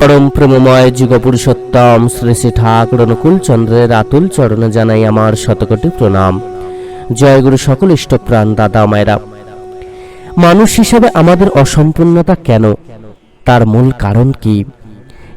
পরম প্রেমময় যুগ পুরুষোত্তম শ্রী শ্রী ঠাকুর অনুকূল চন্দ্রের আতুল চরণে জানাই আমার শতকোটি প্রণাম। জয়গুরু সকল ইষ্টপ্রাণ দাদা মায়েরা। মানুষ হিসাবে আমাদের অসম্পূর্ণতা কেন? তার মূল কারণ কি?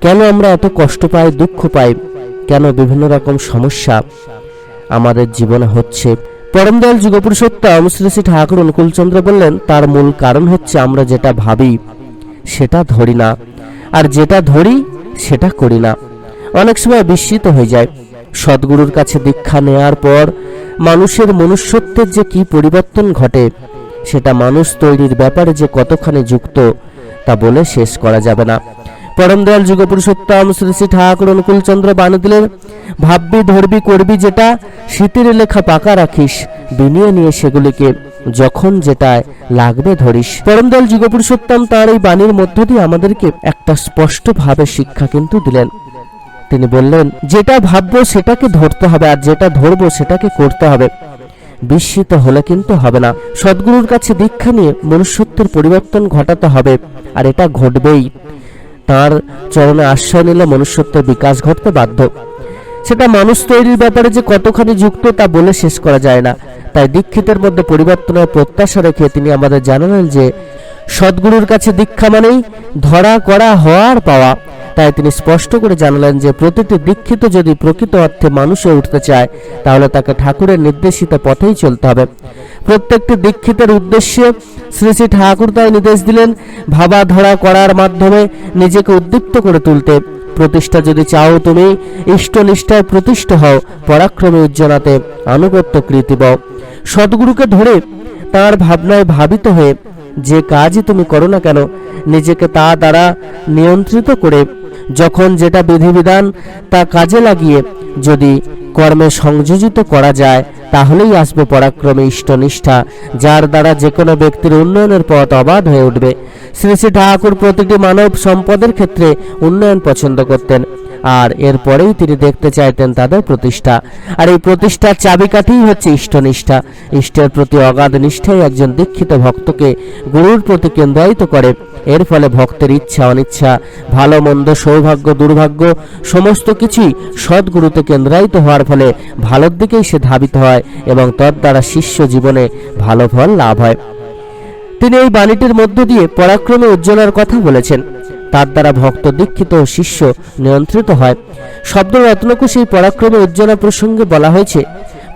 কেন আমরা এত কষ্ট পাই, দুঃখ পাই? কেন বিভিন্ন রকম সমস্যা? আমাদের জীবনে হচ্ছে। পরমদয়াল যুগপুরুষোত্তম শ্রী শ্রী ঠাকুর অনুকূলচন্দ্র বললেন, তার মূল কারণ হচ্ছে আমরা যেটা ভাবি, সেটা ধরি না। আর যেটা ধরি, সেটা করি না। অনেক সময় বিস্মিত হয়ে যায়। সদ্গুরুর কাছে দীক্ষা নেয়ার পর মানুষের মনুষ্যত্বের যে কি পরিবর্তন ঘটে, সেটা মানুষ তৈরির ব্যাপারে যে কতখানি যুক্ত, তা বলে শেষ করা যাবে না। পরম দয়াল যুগ পুরুষোত্তম শ্রী শ্রী ঠাকুর অনুকূলচন্দ্র বানু দিলেন ভাববি, ধরবি, করবি যেটা, শীতের লেখা পাকা রাখিস, বিনিয়ে নিয়ে সেগুলিকে। যখন যেটায় লাগবে ধরিস। পরম দয়াল যুগ পুরুষোত্তম তার এই বাণীর মধ্য দিয়ে আমাদেরকে একটা স্পষ্ট ভাবে শিক্ষা কিন্তু দিলেন। তিনি বললেন, যেটা ভাববো সেটাকে ধরতে হবে আর যেটা ধরবো সেটাকে করতে হবে। বিস্মিত হলে কিন্তু হবে না। সদ্গুরুর কাছে দীক্ষা নিয়ে মনুষ্যত্বের পরিবর্তন ঘটাতে হবে, আর এটা ঘটবেই। তার চরণে আশ্রয় নিলে মনুষ্যত্বের বিকাশ ঘটতে বাধ্য। সেটা মানুষ তৈরির ব্যাপারে যে কতখানি যুক্ত তা বলে শেষ করা যায় না। তাই দীক্ষিতের মধ্যে পরিবর্তনের প্রত্যাশা রেখে তিনি আমাদের জানালেন যে, সদ্গুরুর কাছে দীক্ষা মানেই ধরা করা হওয়ার পাওয়া। তাই তিনি স্পষ্ট করে জানালেন যে, প্রতিটি দীক্ষিত যদি প্রকৃত অর্থে মানুষে উঠতে চায়, তাহলে তাকে ঠাকুরের নির্দেশিত পথেই চলতে হবে। প্রত্যেকটি দীক্ষিতের উদ্দেশ্যে শ্রী শ্রী ঠাকুর তাই নির্দেশ দিলেন, ভাবা ধরা করার মাধ্যমে নিজেকে উদ্দীপ্ত করে তুলতে। প্রতিষ্ঠা যদি চাও তুমি, ইষ্টনিষ্ঠায় প্রতিষ্ঠা হও, পরাক্রমে উজ্জ্বলাতে আনুগত্য কৃতিব সদ্গুরুকে ধরে তার ভাবনায় ভাবিত হয়ে যে কাজই তুমি করো না কেন, নিজেকে তা দ্বারা নিয়ন্ত্রিত করে, যখন যেটা বিধিবিধান তা কাজে লাগিয়ে যদি কর্মে সংযোজিত করা যায়, তাহলেই আসবে পরাক্রমে ইষ্টনিষ্ঠা, যার দ্বারা যে কোনো ব্যক্তির উন্নয়নের পথ অবাধ হয়ে উঠবে। শ্রী শ্রী ঠাকুর প্রতিটি মানব সম্পদের ক্ষেত্রে উন্নয়ন পছন্দ করতেন। আর এরপরেই তিনি দেখতে চাইতেন তাদের প্রতিষ্ঠা। আর এই প্রতিষ্ঠার চাবিকাঠিই হচ্ছে ইষ্টনিষ্ঠা। ইষ্টের প্রতি অগাধ নিষ্ঠাই একজন দীক্ষিত ভক্তকে গুরুর প্রতি কেন্দ্রায়িত করে। এর ফলে ভক্তের ইচ্ছা, অনিচ্ছা, ভালো, মন্দ, সৌভাগ্য, দুর্ভাগ্য, সমস্ত কিছুই সদ্গুরুতে কেন্দ্রায়িত হওয়ার ফলে ভালোর দিকেই সে ধাবিত হয় এবং তদ্বারা শিষ্য জীবনে ভালো ফল লাভ হয়। তিনি এই বাণীটির মধ্য দিয়ে পরাক্রমে উজ্জ্বলার কথা বলেছেন। তার দ্বারা ভক্ত দীক্ষিত ও শিষ্য নিয়ন্ত্রিত হয়। শব্দ রত্নকুশ এই পরাক্রমে উজ্জ্বলা প্রসঙ্গে বলা হয়েছে,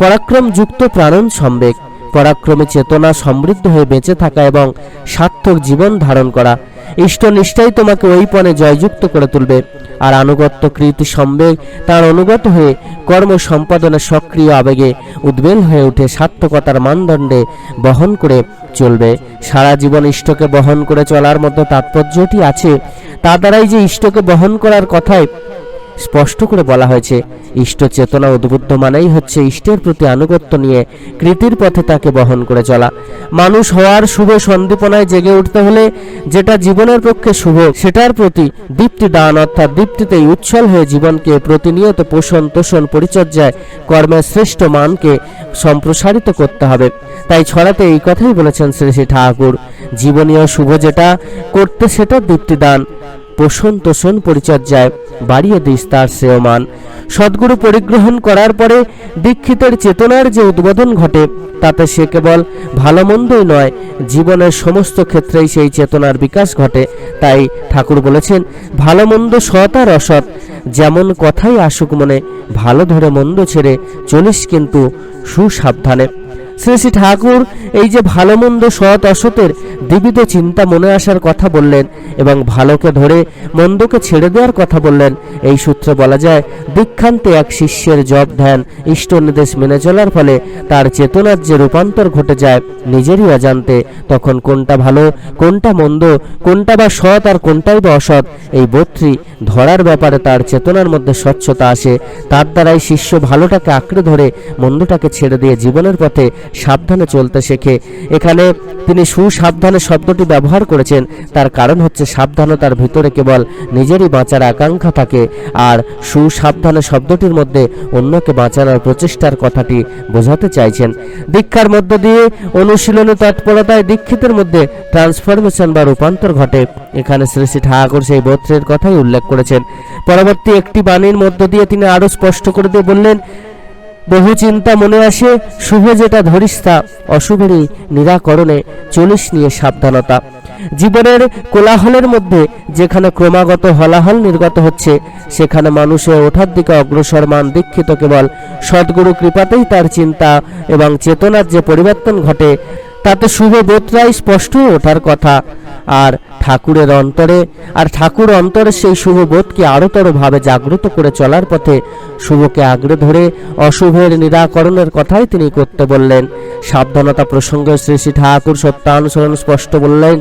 পরাক্রম যুক্ত প্রাণন সম্বেগ, পরাক্রমে চেতনা সমৃদ্ধ হয়ে বেঁচে থাকা এবং সার্থক জীবন ধারণ করা। ইষ্ট নিষ্ঠাই তোমাকে ওই পণে জয়যুক্ত করে তুলবে। আর আনুগত্য কৃতি সম্বেগ তার অনুগত হয়ে কর্ম সম্পাদনের সক্রিয় আবেগে উদ্বেল হয়ে উঠে সার্থকতার মানদণ্ডে বহন করে চলবে। সারা জীবন ইষ্টকে বহন করে চলার মধ্যে তাৎপর্যটি আছে, তা দ্বারাই যে ইষ্টকে বহন করার কথায় স্পষ্ট করে বলা হয়েছে, ইষ্ট চেতনা উদ্বুদ্ধ মানেই হচ্ছে ইষ্টের প্রতি আনুগত্য নিয়ে কৃতির পথে তাকে বহন করে চলা। মানুষ হওয়ার শুভ সন্দীপনায় জেগে উঠতে হলে যেটা জীবনের পক্ষে শুভ, সেটার প্রতি দীপ্তি দান অর্থাৎ দীপ্তিতেই উচ্ছল হয়ে জীবনকে প্রতিনিয়ত পোষণ, তোষণ, পরিচর্যায় কর্মের শ্রেষ্ঠ মানকে সম্প্রসারিত করতে হবে। তাই ছড়াতে এই কথাই বলেছেন শ্রী শ্রী ঠাকুর। জীবনীয় শুভ যেটা, করতে সেটা দীপ্তিদান পোষণ তোষণ পরিচর্যায় বাড়িয়ে দিস তার শ্রেয় মান সদ্গুরু পরিগ্রহণ করার পরে দীক্ষিতের চেতনার যে উদ্বোধন ঘটে, তাতে সে কেবল ভালো মন্দই নয়, জীবনের সমস্ত ক্ষেত্রেই সেই চেতনার বিকাশ ঘটে। তাই ঠাকুর বলেছেন ভালো মন্দ সৎ আর অসৎ, যেমন কথাই আসুক মনে, ভালো ধরে মন্দ ছেড়ে চলিস কিন্তু সুসাবধানে। শ্রী শ্রী ঠাকুর এই যে ভালো মন্দ সৎ অসতের দ্বিবিধ চিন্তা মনে আসার কথা বললেন এবং ভালোকে ধরে মন্দকে ছেড়ে দেওয়ার কথা বললেন। এই সূত্রে বলা যায়, দীক্ষান্তে এক শিষ্যের জপ ধ্যান ইষ্ট নির্দেশ মেনে চলার ফলে তার চেতনার যে রূপান্তর ঘটে যায় নিজেরই অজান্তে, তখন কোনটা ভালো, কোনটা মন্দ, কোনটা বা সৎ আর কোনটাই বা অসৎ, এই বোধটি ধরার ব্যাপারে তার চেতনার মধ্যে স্বচ্ছতা আসে। তার দ্বারাই শিষ্য ভালোটাকে আঁকড়ে ধরে মন্দটাকে ছেড়ে দিয়ে জীবনের পথে সাবধানে চলতে শেখে। এখানে তিনি সুসাবধানে শব্দটি ব্যবহার করেছেন। তার কারণ হচ্ছে সাবধানতার ভিতরে কেবল নিজেরই বাঁচার আকাঙ্ক্ষা থাকে আর সুসাবধানে শব্দটির মধ্যে অন্যকে বাঁচানোর প্রচেষ্টার কথাটি বোঝাতে চাইছেন। দীক্ষার মধ্য দিয়ে অনুশীলনী তৎপরতায় দীক্ষিতের মধ্যে ট্রান্সফরমেশন বা রূপান্তর ঘটে। এখানে শ্রী শ্রী ঠাকুর সেই বত্রের কথাই উল্লেখ করেছেন। পরবর্তী একটি বাণীর মধ্য দিয়ে তিনি আরও স্পষ্ট করে দিয়ে বললেন বহু চিন্তা মনে আসে, শুভ যেটা ধরিস তা, অশুভেরই নিরাকরণে চলিস নিয়ে সাবধানতা। জীবনের কোলাহলের মধ্যে যেখানে ক্রমাগত হলাহল নির্গত হচ্ছে, সেখানে মানুষের ওঠার দিকে অগ্রসরমান দীক্ষিত কেবল সদ্গুরু কৃপাতেই তার চিন্তা এবং চেতনার যে পরিবর্তন ঘটে, তাতে শুভ বোধরাই স্পষ্ট ওঠার কথা। আর ঠাকুরের অন্তরে, আর ঠাকুর অন্তরে সেই শুভ বোধকে আরোতর ভাবে জাগ্রত করে চলার পথে শুভকে আগ্রে ধরে অশুভের নিরাকরণের কথাই তিনি করতে বললেন। সাবধানতা প্রসঙ্গে শ্রী শ্রী ঠাকুর সত্যানুসরণ স্পষ্ট বললেন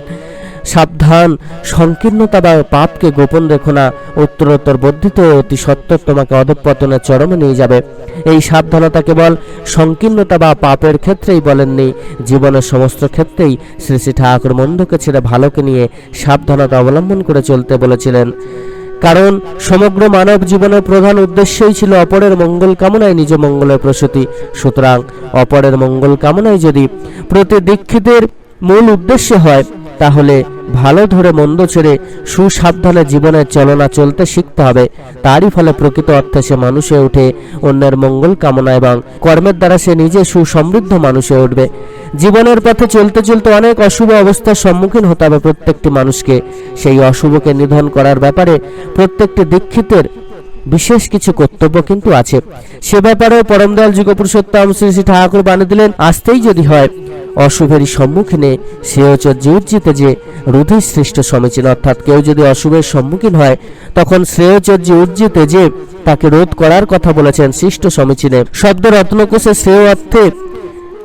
সাবধান সংকীর্ণতা বা পাপকে গোপন রেখো না। উত্তরোত্তর বর্ধিত অতি সত্তর তোমাকে অধঃপতনের চরমে নিয়ে যাবে। এই সাবধানতা কেবল সংকীর্ণতা বা পাপের ক্ষেত্রেই বলেননি। জীবনের সমস্ত ক্ষেত্রেই শ্রী শ্রী ঠাকুর মন্দকে ছেড়ে ভালোকে নিয়ে সাবধানতা অবলম্বন করে চলতে বলেছিলেন। কারণ সমগ্র মানব জীবনের প্রধান উদ্দেশ্যই ছিল অপরের মঙ্গল কামনায় নিজ মঙ্গলের প্রসূতি। সুতরাং অপরের মঙ্গল কামনায় যদি প্রতি দীক্ষিতের মূল উদ্দেশ্য হয় তাহলে ভালো ধরে মন্দ ছেড়ে সুসাবধানে জীবনের চলনা চলতে শিখতে হবে। তারই ফলে প্রকৃত অর্থে সে মানুষে উঠে অন্যের মঙ্গল কামনা এবং কর্মের দ্বারা সে নিজে সুসমৃদ্ধ মানুষে উঠবে। জীবনের পথে চলতে চলতে অনেক অশুভ অবস্থার সম্মুখীন হতে হবে প্রত্যেকটি মানুষকে। সেই অশুভকে নিধন করার ব্যাপারে প্রত্যেকটি দীক্ষিতের বিশেষ কিছু কর্তব্য কিন্তু আছে। সে ব্যাপারেও পরমদয়াল যুগপুরুষোত্তম শ্রী শ্রী ঠাকুর বানিয়ে দিলেন, আসতেই যদি হয় অশুভেরই সম্মুখীনে সে হচ্ছে জিউজ্জিতে যে রুধির সৃষ্ট সমীচীন, অর্থাৎ কেউ যদি অশুভের সম্মুখীন হয়, তখন শ্রেয়চর্য উর্জিতে যে তাকে রোধ করার কথা বলেছেন সৃষ্ট সমীচীনে। শব্দ রত্নকোষে শ্রেয় অর্থে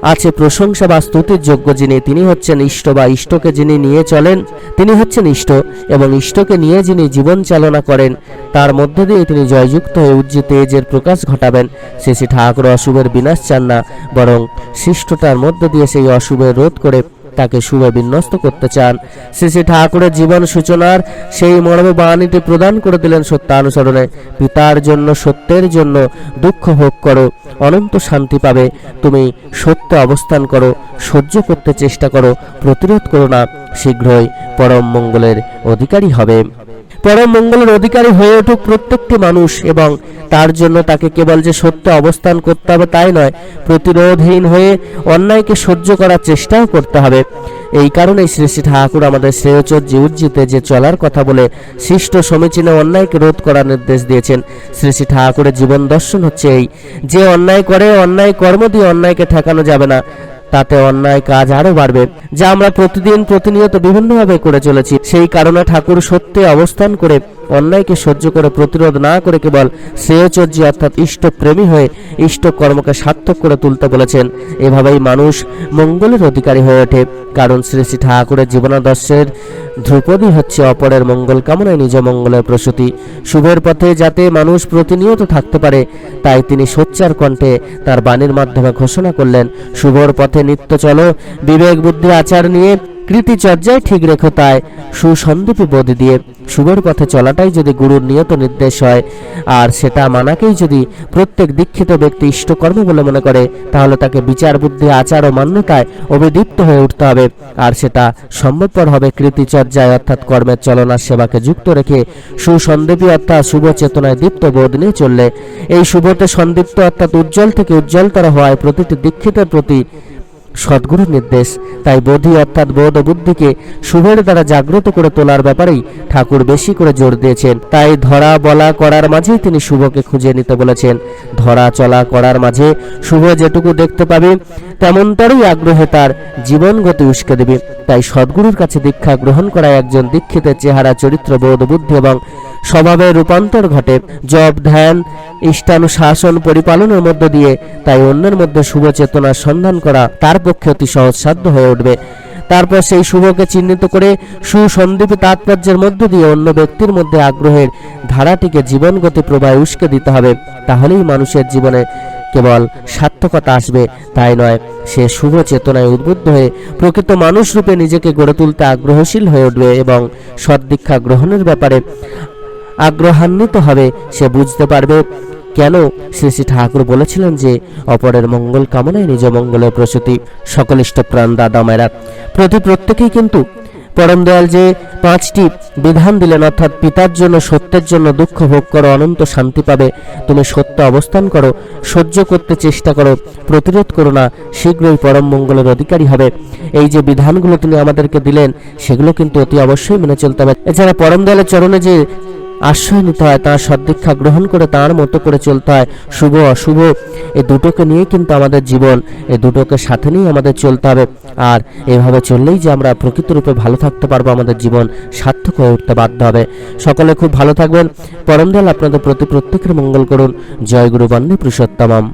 আছে প্রশংসা বা স্তুতির যোগ্য যিনি, তিনি হচ্ছেন ইষ্ট বা ইষ্টকে যিনি নিয়ে চলেন, তিনি হচ্ছেন ইষ্ট এবং ইষ্টকে নিয়ে যিনি জীবন চালনা করেন, তার মধ্য দিয়ে তিনি জয়যুক্ত হয়ে উজ্জি তেজের প্রকাশ ঘটাবেন। শ্রী শ্রী ঠাকুর অশুভের বিনাশ চান না, বরং সৃষ্টতার মধ্য দিয়ে সেই অশুভের রোধ করে তাকে শুভে বিন্যস্ত করতে চান। শ্রী শ্রী ঠাকুরের জীবন সূচনার সেই মর্ম বাণীটি প্রদান করে দিলেন সত্যানুসরণে, পিতার জন্য, সত্যের জন্য দুঃখ ভোগ করো অনন্ত শান্তি পাবে। তুমি সত্য অবস্থান করো, সহ্য করতে চেষ্টা করো, প্রতিরোধ করো না, শীঘ্রই পরম মঙ্গলের অধিকারী হবে। পরম মঙ্গলের অধিকারী হয়ে উঠুক প্রত্যেকটি মানুষ এবং তার জন্য তাকে কেবল যে সত্য অবস্থান করতে হবে তাই নয়, প্রতিরোধহীন হয়ে অন্যায়কে সহ্য করার চেষ্টাও করতে হবে। এই কারণেই শ্রী শ্রী ঠাকুর আমাদের শ্রেয়চর্যে উজ্জিতে যে চলার কথা বলে সৃষ্ট সমীচীনে অন্যায়কে রোধ করার নির্দেশ দিয়েছেন। শ্রী শ্রী ঠাকুরের জীবন দর্শন হচ্ছে এই, যে অন্যায় করে অন্যায় কর্ম দিয়ে অন্যায়কে ঠেকানো যাবে না তাতে অন্যায় কাজ আরও বাড়বে, যা আমরা প্রতিদিন প্রতিনিয়ত বিভিন্নভাবে করে চলেছি। সেই কারণে ঠাকুর সত্যে অবস্থান করে অন্যায়কে সহ্য করে, প্রতিরোধ না করে কেবল শ্রেয়চর্য অর্থাৎ ইষ্টপ্রেমী হয়ে ইষ্ট কর্মকে সার্থক করে তুলতে বলেছেন। এভাবেই মানুষ মঙ্গলের অধিকারী হয়ে ওঠে। কারণ শ্রী শ্রী ঠাকুরের জীবনাদর্শের ধ্রুপদী হচ্ছে অপরের মঙ্গল কামনায় নিজ মঙ্গলের প্রসূতি। শুভের পথে যাতে মানুষ প্রতিনিয়ত থাকতে পারে, তাই তিনি সোচ্চার কণ্ঠে তার বাণীর মাধ্যমে ঘোষণা করলেন, শুভর পথে নিত্য চলো, বিবেক, বুদ্ধি, আচার নিয়ে কৃতিচর্যায় ঠিক রেখো তাই। সুসন্দীপী বোধ দিয়ে শুভর পথে চলাটাই যদি গুরুর নিয়ত নির্দেশ হয়, আর সেটা মানাকেই যদি প্রত্যেক দীক্ষিত ব্যক্তি ইষ্টকর্ম বলে মনে করে, তাহলে তাকে বিচার বুদ্ধি, আচার ও মান্যতায় অভিদীপ্ত হয়ে উঠতে হবে। আর সেটা সম্ভবপর হবে কৃতিচর্যায় অর্থাৎ কর্মের চলনার সেবাকে যুক্ত রেখে সুসন্দীপী অর্থাৎ শুভ চেতনায় দীপ্ত বোধ নিয়ে চললে। এই শুভতে সন্দীপ্ত, অর্থাৎ উজ্জ্বল থেকে উজ্জ্বলতর হওয়ায় প্রতিটি দীক্ষিতের প্রতি সদ্গুরুর নির্দেশ। তাই বোধি অর্থাৎ বোধ বুদ্ধিকে শুভের দ্বারা জাগ্রত করে তোলার ব্যাপারেই ঠাকুর বেশি করে জোর দিয়েছেন। তাই ধরা বলা করার মাঝেই তিনি শুভকে খুঁজে নিতে বলেছেন। ধরা চলা করার মাঝে শুভ যেটুকু দেখতে পাবে, তেমনটারই আগ্রহে তার জীবন গতি উস্কে দেবে। তাই সদ্গুরুর কাছে দীক্ষা গ্রহণ করা একজন দীক্ষিতের চেহারা, চরিত্র, বোধ, বুদ্ধি এবং স্বভাবের রূপান্তর ঘটে। জব ধ্যান, ইষ্টানুশাসন পরিপালনের মধ্য দিয়ে তাই অন্যের মধ্যে শুভ চেতনার সন্ধান করা তার পক্ষে অতি সহজসাধ্য হয়ে উঠবে। তারপর সেই শুভকে চিহ্নিত করে সুসন্দীপী তাৎপর্যের মধ্য দিয়ে অন্য ব্যক্তির মধ্যে আগ্রহের ধারাটিকে জীবনগতি প্রবাহে উস্কে দিতে হবে। তাহলেই মানুষের জীবনে কেবল সার্থকতা আসবে। তাই নয়, সে শুভ চেতনায় উদ্বুদ্ধ হয়ে প্রকৃত মানুষ রূপে নিজেকে গড়ে তুলতে আগ্রহশীল হয়ে উঠবে এবং সদ্দীক্ষা গ্রহণের ব্যাপারে আগ্রহান্বিত হবে, সে বুঝতে পারবে কেন শ্রী শ্রী ঠাকুর বলেছিলেন যে অপরের মঙ্গল কামনায় নিজ মঙ্গলের প্রসূতি? সকল ইষ্টপ্রাণ দাদা মায়েরা প্রতি প্রত্যেকেই কিন্তু পরম দয়াল যে পাঁচটি বিধান দিলেন, অর্থাৎ পিতার জন্য, সত্যের জন্য দুঃখ ভোগ করো, অনন্ত শান্তি পাবে। তুমি সত্য অবস্থান করো, সহ্য করতে চেষ্টা করো, প্রতিরোধ করো না, শীঘ্রই পরম মঙ্গলের অধিকারী হবে। এই যে বিধানগুলো তিনি আমাদেরকে দিলেন, সেগুলো কিন্তু অতি অবশ্যই মেনে চলতে হবে। এছাড়া পরম দয়ালের চরণে যে আশ্রয় নিতে হয়, তার সদ্দীক্ষা গ্রহণ করে তার মতো করে চলতে হয়। শুভ, অশুভ, এ দুটোকে নিয়ে কিন্তু আমাদের জীবন, এ দুটোকে সাথে নিয়েই আমাদের চলতে হবে। আর এভাবে চললেই যে আমরা প্রকৃত রূপে ভালো থাকতে পারব, আমাদের জীবন সার্থক হয়ে উঠতে বাধ্য হবে। সকলে খুব ভালো থাকবেন। পরমদল আপনাদের প্রতি প্রত্যেকের মঙ্গল করুন। জয় গুরু বন্দে পুরুষোত্তমম।